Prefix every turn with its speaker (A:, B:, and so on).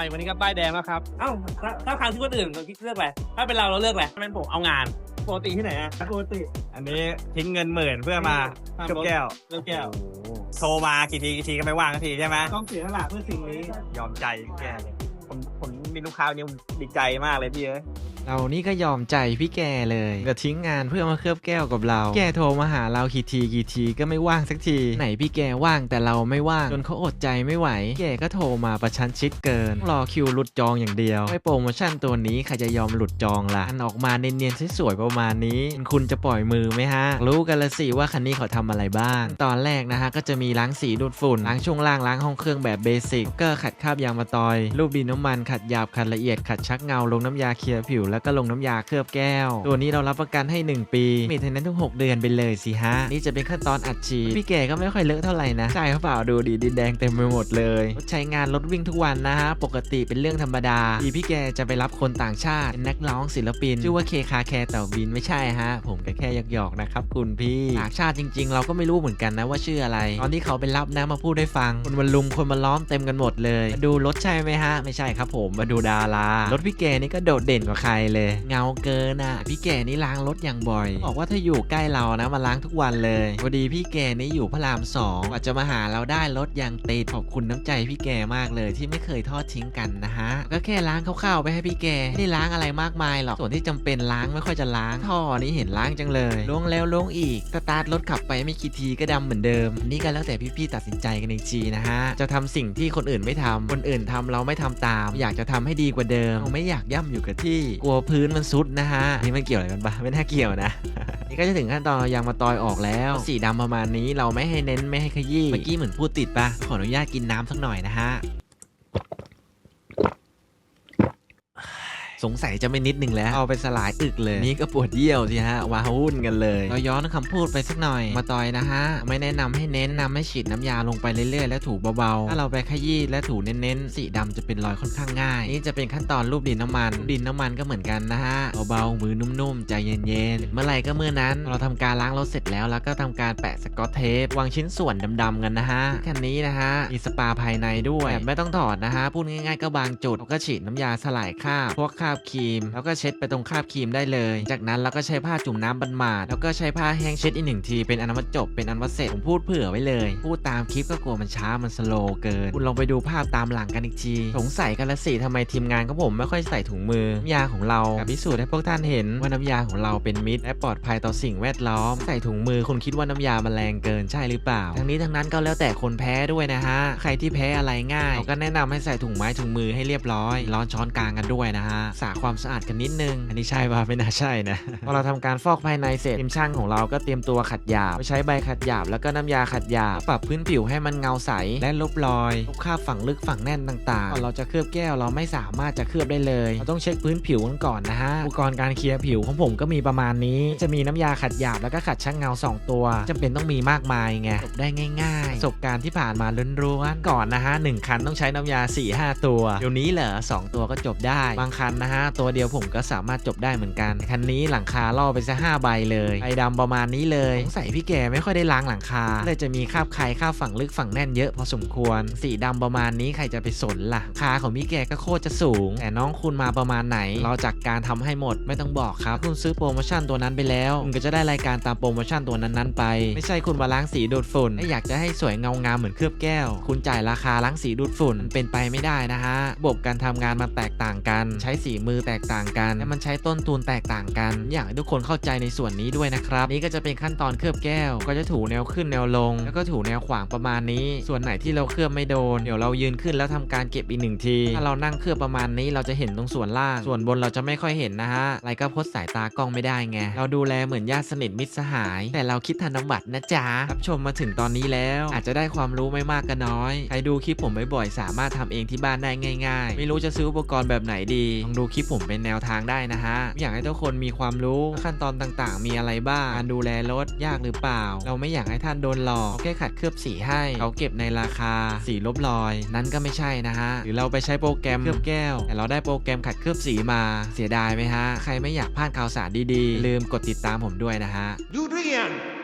A: ไปวันนี้ก็ป้ายแดงแล้วครับเอ้าถ้าถ้าครั้งที่คนอื่นเราคิดเลือกอะไรถ้าเป็นเราเราเลือกอะไรถ้าเป็นผมเอางานปกติที่ไหนอะปกติ
B: อันนี้ทิ้งเงินหมื่นเพื่อมาเคลือบแก้ว
A: เลือกแก้ว
B: โทรมากี่ทีกี่ทีก็ไม่ว่างสักทีใช่ไหม
A: ต้องเสียสละเพื่อสิ่งนี้
B: ยอมใจแกผมผมมีลูกค้าวันนี้ผมดีใจมากเลยพี่เอ้ย
C: เรานี่ก็ยอมใจพี่แกเลยก็ทิ้งงานเพื่อมาเคลือบแก้วกับเรา แกโทรมาหาเรากี่ทีกี่ทีก็ไม่ว่างสักที ไหนพี่แกว่างแต่เราไม่ว่างจนเขาอดใจไม่ไหว แกก็โทรมาประชันชิดเกิน รอคิวหลุดจองอย่างเดียวไม่โปรโมชั่นตัวนี้ใครจะยอมหลุดจองล่ะอันออกมาเนียนๆสวยๆประมาณนี้ คุณจะปล่อยมือไหมฮะ รู้กันละสิว่าคันนี้เขาทำอะไรบ้าง ตอนแรกนะฮะก็จะมีล้างสีดูดฝุ่นล้างช่วงล่างล้างห้องเครื่องแบบเบสิกก็ขัดคราบยางมะตอย รูปดินน้ำมันขัดหยาบขัดละเอียดขัดชักเงาลงน้ำยาเคลียร์ผิวแล้วก็ลงน้ำยาเคลือบแก้ว ตัวนี้เรารับประกันให้ 1 ปี มีเทนนั้นทุก 6 เดือนไปเลยสิฮะ นี่จะเป็นขั้นตอนอัดฉีดพี่แก่ก็ไม่ค่อยเลอะเท่าไหร่นะใช่เขาเปล่าดูดีดินแดงเต็มไปหมดเลยรถใช้งานรถวิ่งทุกวันนะฮะปกติเป็นเรื่องธรรมดาทีพี่แกจะไปรับคนต่างชาติเป็นนักร้องศิลปิน ชื่อว่าเคคาแคร์เต่าบินไม่ใช่ฮะ ผมก็แค่หยอกๆนะครับคุณพี่ต่างชาติจริง ๆ เราก็ไม่รู้เหมือนกันนะว่าชื่ออะไร ตอนที่เขาไปรับนะมาพูดให้ฟัง คนมาลุมคนมาล้อมเต็มกันหมดเลยมาดูรถใช่ไหมฮะ ไม่ใช่ครับผมมาดูดารารถพี่แกนี่ก็โดดเด่นกว่าใครเลย เงาเกินอะ พี่แกนี่ล้างรถอย่างบ่อย บอกว่าถ้าอยู่ใกล้เรานะมาล้างทุกวันเลยพอดีพี่แกนี่อยู่พระรามสองกว่าจะมาหาเราได้รถยางติดขอบคุณน้ำใจพี่แกมากเลยที่ไม่เคยทอดทิ้งกันนะฮะ ก็แค่ล้างคร่าวๆไปให้พี่แกไม่ได้ล้างอะไรมากมายหรอกส่วนที่จำเป็นล้างไม่ค่อยจะล้างท่อนี้เห็นล้างจังเลยลงแล้วลงอีกสตาร์ทรถขับไปไม่กี่ทีก็ดำเหมือนเดิม นี่ก็แล้วแต่พี่ๆตัดสินใจกันอีกทีนะฮะจะทำสิ่งที่คนอื่นไม่ทำคนอื่นทำเราไม่ทำตาม อยากจะทำให้ดีกว่าเดิม ไม่อยากย่ำอยู่กับที่กลัวพื้นมันซุดนะฮะนี่มันเกี่ยวอะไรกันปะไม่น่าเกี่ยวนะนี่ก็จะถึงขั้นตอนยางมาตอยออกแล้ว สีดำประมาณนี้เราไม่ให้เน้นไม่ให้ขยี้เมื่อกี้เหมือนพูดติดปะขออนุญาตกินน้ำสักหน่อยนะฮะ สงสัยจะไม่นิดหนึ่งแล้ว เอาไปสลายอึกเลย นี่ก็ปวดเยี่ยวสิฮะว้าวุ่นกันเลย เราย้อนคำพูดไปสักหน่อย มาตอยนะฮะ ไม่แนะนำให้เน้นนำให้ฉีดน้ำยาลงไปเรื่อยๆ และถูเบาๆ ถ้าเราไปขยี้และถูเน้นๆ สีดำจะเป็นรอยค่อนข้างง่าย นี่จะเป็นขั้นตอนรูปดินน้ำมัน ดินน้ำมันก็เหมือนกันนะฮะ เบาๆ มือนุ่มๆ ใจเย็นๆ เมื่อไหร่ก็เมื่อนั้น เราทำการล้างรถเสร็จแล้ว แล้วก็ทำการแปะสกอตเทป วางชิ้นส่วนดำๆกันนะฮะคันนี้นะฮะ มีสปาภายในด้วยแบบไม่ต้องถอดนะฮะ พูดง่ายๆก็บางจุดเราก็ฉีดน้ำยาสลายคราบพวกคราบครีม แล้วก็เช็ดไปตรงคราบครีมได้เลย จากนั้นเราก็ใช้ผ้าจุ่มน้ำบันมาดแล้วก็ใช้ผ้าแห้งเช็ดอีกหนึ่งทีเป็นอันว่าจบเป็นอันว่าเสร็จผมพูดเผื่อไว้เลย พูดตามคลิปก็กลัวมันช้ามันสโลเกินคุณลองไปดูภาพตามหลังกันอีกทีสงสัยกันละสิทำไมทีมงานของผมไม่ค่อยใส่ถุงมือน้ำยาของเรากับพิสูจน์ให้พวกท่านเห็นว่าน้ำยาของเราเป็นมิตรและปลอดภัยต่อสิ่งแวดล้อม ใส่ถุงมือคุณคิดว่าน้ำยามันแรงเกินใช่หรือเปล่า ทั้งนี้ทั้งนั้นก็แล้วแต่คนแพ้ด้วยนะฮะ ใครที่แพ้อะไรง่ายเราก็แนะนำให้ใส่ถุงไม้ถุงมือให้เรียบร้อย ร้อนช้อนกลางกันด้วยนะฮะสาความสะอาดกันนิดนึง อันนี้ใช่ป่ะไม่น่าใช่นะ พอเราทำการฟอกภายในเสร็จทีมช่างของเราก็เตรียมตัวขัดหยาบใช้ใบขัดหยาบแล้วก็น้ำยาขัดหยาบปรับพื้นผิวให้มันเงาใสและลบรอยลบคราบฝังลึกฝังแน่นต่างๆก่อนเราจะเคลือบแก้วเราไม่สามารถจะเคลือบได้เลยเราต้องเช็คพื้นผิวกันก่อนนะฮะอุปกรณ์การเคลียร์ผิวของผมก็มีประมาณนี้ จะมีน้ำยาขัดหยาบแล้วก็ขัดช่างเงา 2 ตัวจำเป็นต้องมีมากมายไงจบได้ง่ายๆประสบการณ์ที่ผ่านมาล้วนๆก่อนนะฮะหนึ่งคันต้องใช้น้ำยา4 5 ตัวเดี๋ยวนี้เหรอสองตัวก็จบได้บางคันนะฮะ ตัวเดียวผมก็สามารถจบได้เหมือนกัน คันนี้หลังคาล่อไปซะ5ใบเลยไอดำประมาณนี้เลยสงสัยพี่แกไม่ค่อยได้ล้างหลังคาเลยจะมีคราบใครคราบฝังลึกฝังแน่นเยอะพอสมควร สีดำประมาณนี้ใครจะไปสนล่ะคาของพี่แกก็โคตรจะสูง แต่น้องคุณมาประมาณไหน เราจัดการทำให้หมดไม่ต้องบอกครับ คุณซื้อโปรโมชั่นตัวนั้นไปแล้วคุณก็จะได้รายการตามโปรโมชั่นตัวนั้น ๆ ไป ไม่ใช่คุณมาล้างสีดูดฝุ่นถ้าอยากจะให้สวยเงางามเหมือนเคลือบแก้ว คุณจ่ายราคาล้างสีดูดฝุ่นเป็นไปไม่ได้นะฮะระบบการทำงานมันแตกต่างกัน ใช้สีมือแตกต่างกัน และมันใช้ต้นทุนแตกต่างกัน อยากให้ทุกคนเข้าใจในส่วนนี้ด้วยนะครับ นี่ก็จะเป็นขั้นตอนเคลือบแก้ว ก็จะถูแนวขึ้นแนวลง แล้วก็ถูแนวขวางประมาณนี้ ส่วนไหนที่เราเคลือบไม่โดน เดี๋ยวเรายืนขึ้นแล้วทำการเก็บอีกหนึ่งที ถ้าเรานั่งเคลือบประมาณนี้เราจะเห็นตรงส่วนล่าง ส่วนบนเราจะไม่ค่อยเห็นนะฮะไรก็พดสายตากล้องไม่ได้ไง เราดูแลเหมือนญาติสนิทมิตรสหาย แต่เราคิดธนบัตรนะจ๊ะ รับชมมาถึงตอนนี้แล้ว อาจจะได้ความรู้ไม่มากก็น้อย ใครดูคลิปผมบ่อยๆสามารถทำเองที่บ้านได้ง่าย ๆ ไม่รู้จะซื้ออุปกรณ์แบบไหนดี ลองดูคลิปผมเป็นแนวทางได้นะฮะ อยากให้ทุกคนมีความรู้ขั้นตอนต่างๆ มีอะไรบ้าง การดูแลรถยากหรือเปล่า เราไม่อยากให้ท่านโดนหลอกแค่ขัดเคลือบสีให้ เขาเก็บในราคาสีลบรอย นั้นก็ไม่ใช่นะฮะ หรือเราไปใช้โปรแกรมเคลือบแก้ว แต่เราได้โปรแกรมขัดเคลือบสีมา เสียดายไหมฮะ ใครไม่อยากพลาดข่าวสารดีๆ ลืมกดติดตามผมด้วยนะฮะ
D: ดูเรียน